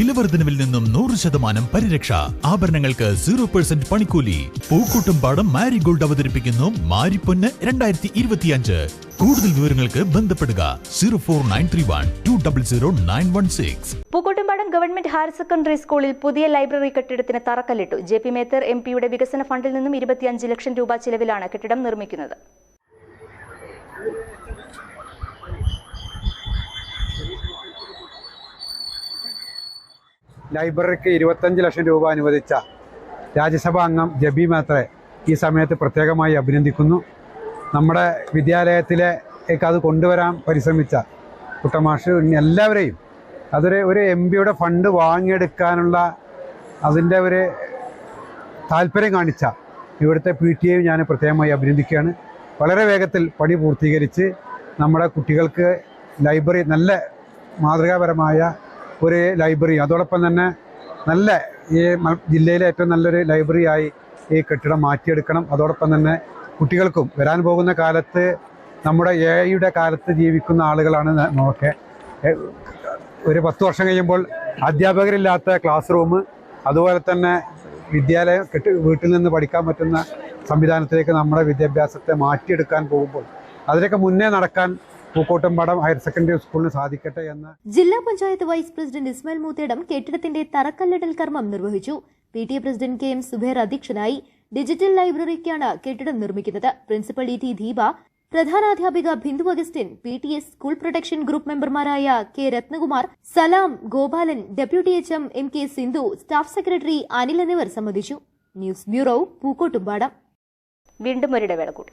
വിലവർദ്ധനവിൽ നിന്നും നൂറ് ശതമാനം പരിരക്ഷ. ആഭരണങ്ങൾക്ക് സീറോ പെർസെന്റ് പണിക്കൂലി. പൂക്കൂട്ടും പാടം മാരിഗോൾഡ് അവതരിപ്പിക്കുന്നു മാരിപ്പൊന്ന് രണ്ടായിരത്തി ഇരുപത്തിയഞ്ച് കൂടുതൽ വിവരങ്ങൾക്ക് ബന്ധപ്പെടുക zero four nine three one two double zero nine one six. Pookkottumpadam government higher secondary സ്കൂളിൽ പുതിയ ലൈബ്രറി കെട്ടിടത്തിന് തറക്കല്ലിട്ടു. ജെ പി മേത്തർ എം പിയുടെ വികസന ഫണ്ടിൽ നിന്നും ഇരുപത്തിയഞ്ച് ലക്ഷം രൂപ ചിലവിലാണ് കെട്ടിടം നിർമ്മിക്കുന്നത്. ലൈബ്രറിക്ക് ഇരുപത്തഞ്ച് ലക്ഷം രൂപ അനുവദിച്ച രാജ്യസഭാ അംഗം ജബി മാത്രേ ഈ സമയത്ത് പ്രത്യേകമായി അഭിനന്ദിക്കുന്നു. നമ്മുടെ വിദ്യാലയത്തിലേക്ക് അത് കൊണ്ടുവരാൻ പരിശ്രമിച്ച കുട്ടമാഷ് എല്ലാവരെയും അതൊരു ഒരു എം പിയുടെ ഫണ്ട് വാങ്ങിയെടുക്കാനുള്ള അതിന്റെ ഒരു താല്പര്യം കാണിച്ച ഇവിടുത്തെ പി ടി ഞാൻ പ്രത്യേകമായി അഭിനന്ദിക്കുകയാണ്. വളരെ വേഗത്തിൽ പണി പൂർത്തീകരിച്ച് നമ്മുടെ കുട്ടികൾക്ക് ലൈബ്രറി നല്ല മാതൃകാപരമായ ഒരു ലൈബ്രറി അതോടൊപ്പം തന്നെ നല്ല ഈ ജില്ലയിലെ ഏറ്റവും നല്ലൊരു ലൈബ്രറിയായി ഈ കെട്ടിടം മാറ്റിയെടുക്കണം. അതോടൊപ്പം തന്നെ കുട്ടികൾക്കും വരാൻ പോകുന്ന കാലത്ത് നമ്മുടെ എ ഐയുടെ കാലത്ത് ജീവിക്കുന്ന ആളുകളാണ് നമുക്ക് ഒരു പത്ത് വർഷം കഴിയുമ്പോൾ അധ്യാപകരില്ലാത്ത ക്ലാസ് റൂം അതുപോലെ തന്നെ വിദ്യാലയം കെട്ടി വീട്ടിൽ നിന്ന് പഠിക്കാൻ പറ്റുന്ന സംവിധാനത്തിലേക്ക് നമ്മുടെ വിദ്യാഭ്യാസത്തെ മാറ്റിയെടുക്കാൻ പോകുമ്പോൾ അതിനൊക്കെ മുന്നേ നടക്കാൻ പൂക്കോട്ടുംപാടം ഹയർ സെക്കൻഡറി സ്കൂളിന് സാധിക്കട്ടെ എന്ന് ജില്ലാ പഞ്ചായത്ത് വൈസ് പ്രസിഡന്റ് ഇസ്മായിൽ മൂത്തേടം കെട്ടിടത്തിന്റെ തറക്കല്ലിടൽ കർമ്മം നിർവഹിച്ചു. P T A president K M Subair അധ്യക്ഷനായി ഡിജിറ്റൽ ലൈബ്രറിക്കാണ് കെട്ടിടം നിർമ്മിക്കുന്നത്. Principal E T Deepa പ്രധാനാധ്യാപിക Bindu Augustine P T S school protection group മെമ്പർമാരായ K Ratnakumar Salam Gopalan deputy H M M K Sindhu staff secretary Anil എന്നിവർ സംബന്ധിച്ചു. News bureau Pookkottumpadam. വീണ്ടും ഒരിടവേള കൂടി.